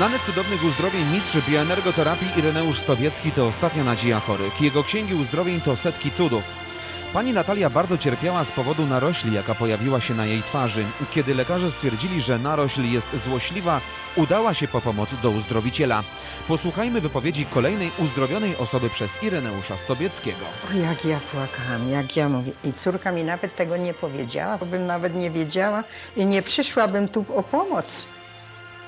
Znany z cudownych uzdrowień mistrz bioenergoterapii Ireneusz Stowiecki to ostatnia nadzieja chorych. Jego księgi uzdrowień to setki cudów. Pani Natalia bardzo cierpiała z powodu narośli, jaka pojawiła się na jej twarzy. Kiedy lekarze stwierdzili, że narośl jest złośliwa, udała się po pomoc do uzdrowiciela. Posłuchajmy wypowiedzi kolejnej uzdrowionej osoby przez Ireneusza Stobieckiego. O, jak ja płakałam, jak ja mówię. I córka mi nawet tego nie powiedziała, bo bym nawet nie wiedziała i nie przyszłabym tu o pomoc.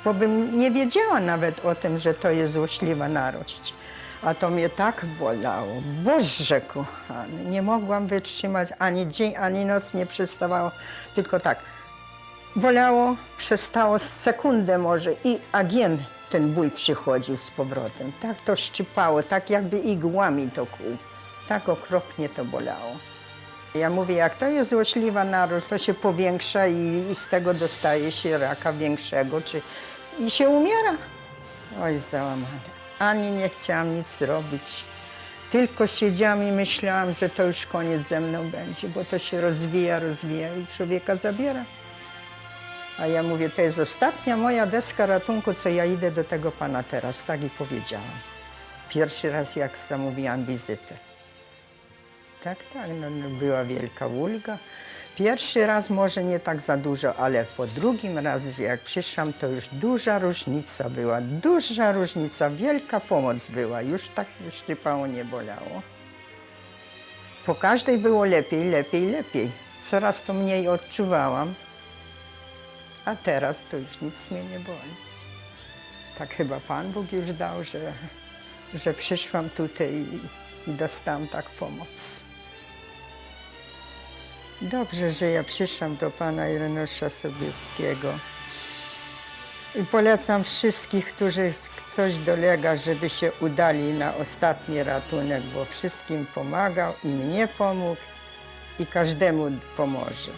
Bo bym nie wiedziała nawet o tym, że to jest złośliwa narość. A to mnie tak bolało. Boże kochany, nie mogłam wytrzymać ani dzień, ani noc nie przestawało. Tylko tak, bolało, przestało sekundę może i agien ten ból przychodził z powrotem. Tak to szczypało, tak jakby igłami to kłuł. Tak okropnie to bolało. Ja mówię, jak to jest złośliwa narość, to się powiększa i, i z tego dostaje się raka większego, czy i się umiera. Oj, załamane. Ani nie chciałam nic zrobić. Tylko siedziałam i myślałam, że to już koniec ze mną będzie, bo to się rozwija, rozwija i człowieka zabiera. A ja mówię, to jest ostatnia moja deska ratunku, co ja idę do tego pana teraz. Tak i powiedziałam. Pierwszy raz, jak zamówiłam wizytę. Tak, tak, no, no, była wielka ulga. Pierwszy raz może nie tak za dużo, ale po drugim razie, jak przyszłam, to już duża różnica była. Duża różnica, wielka pomoc była. Już tak nie szczypało, nie bolało. Po każdej było lepiej, lepiej, lepiej. Coraz to mniej odczuwałam. A teraz to już nic mnie nie boli. Tak chyba Pan Bóg już dał, że, że przyszłam tutaj i, i dostałam tak pomoc. Dobrze, że ja przyszłam do Pana Ireneusza Sobieskiego. I polecam wszystkich, którzy coś dolega, żeby się udali na ostatni ratunek, bo wszystkim pomagał i mnie pomógł i każdemu pomoże.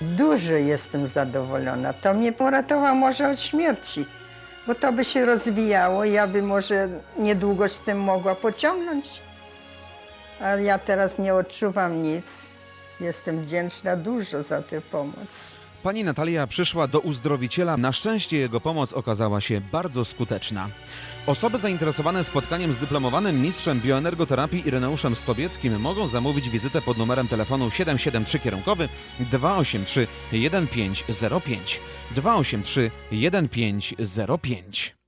Dużo jestem zadowolona. To mnie poratował może od śmierci, bo to by się rozwijało, ja by może niedługo z tym mogła pociągnąć. A ja teraz nie odczuwam nic. Jestem wdzięczna dużo za tę pomoc. Pani Natalia przyszła do uzdrowiciela. Na szczęście jego pomoc okazała się bardzo skuteczna. Osoby zainteresowane spotkaniem z dyplomowanym mistrzem bioenergoterapii Ireneuszem Stobieckim mogą zamówić wizytę pod numerem telefonu 773 kierunkowy 283 1505 283 1505.